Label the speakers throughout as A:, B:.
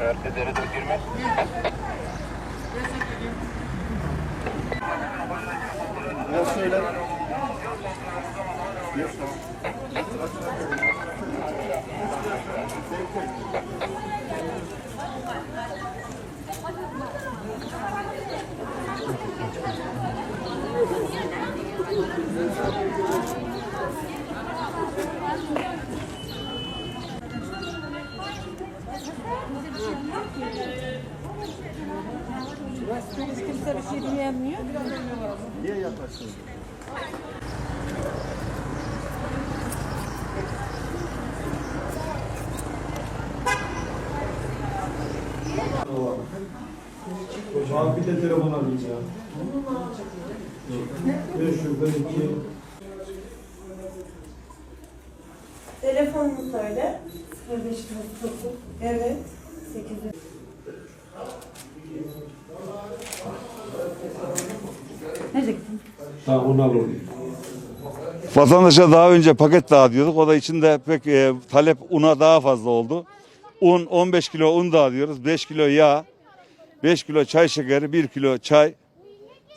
A: Örtüleri dökülmez.
B: Biraz şöyle.
C: Hiç kimse bir şey diyemiyor.
B: Niye yaklaştınız?
D: Hocam bir de telefon arayacağım. Bir şurada iki.
C: Telefonunu söyle. 0549. Evet. 800. Nerede?
D: Tamam onu alalım.
E: Vatandaşa daha önce paket dağıtıyorduk. O da içinde pek e, talep una daha fazla oldu. Un 15 kilo un dağıtıyoruz. 5 kilo yağ, 5 kilo çay şekeri, 1 kilo çay,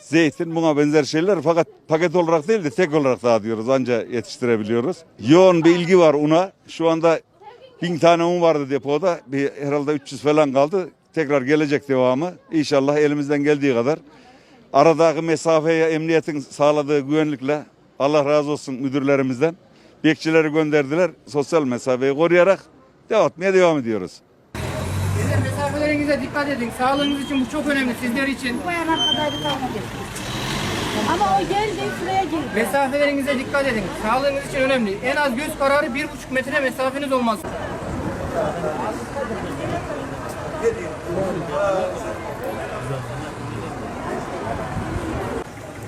E: zeytin buna benzer şeyler fakat paket olarak değil de tek olarak dağıtıyoruz anca yetiştirebiliyoruz. Yoğun bir ilgi var una. Şu anda bin tane un vardı depoda. Bir, herhalde 300 falan kaldı. Tekrar gelecek devamı. İnşallah elimizden geldiği kadar. Aradaki mesafeye emniyetin sağladığı güvenlikle Allah razı olsun müdürlerimizden. Bekçileri gönderdiler. Sosyal mesafeyi koruyarak dağıtmaya devam ediyoruz.
F: Sizin mesafelerinize dikkat edin. Sağlığınız için bu çok önemli sizler için.
C: Bayan arkadaydı tamam Ama o geldi şuraya girdi.
F: Mesafelerinize dikkat edin. Sağlığınız için önemli. En az göz kararı bir buçuk metre mesafeniz olmaz.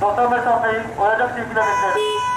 G: Sosyal mesafeyi koyacak şekilde bekleyin.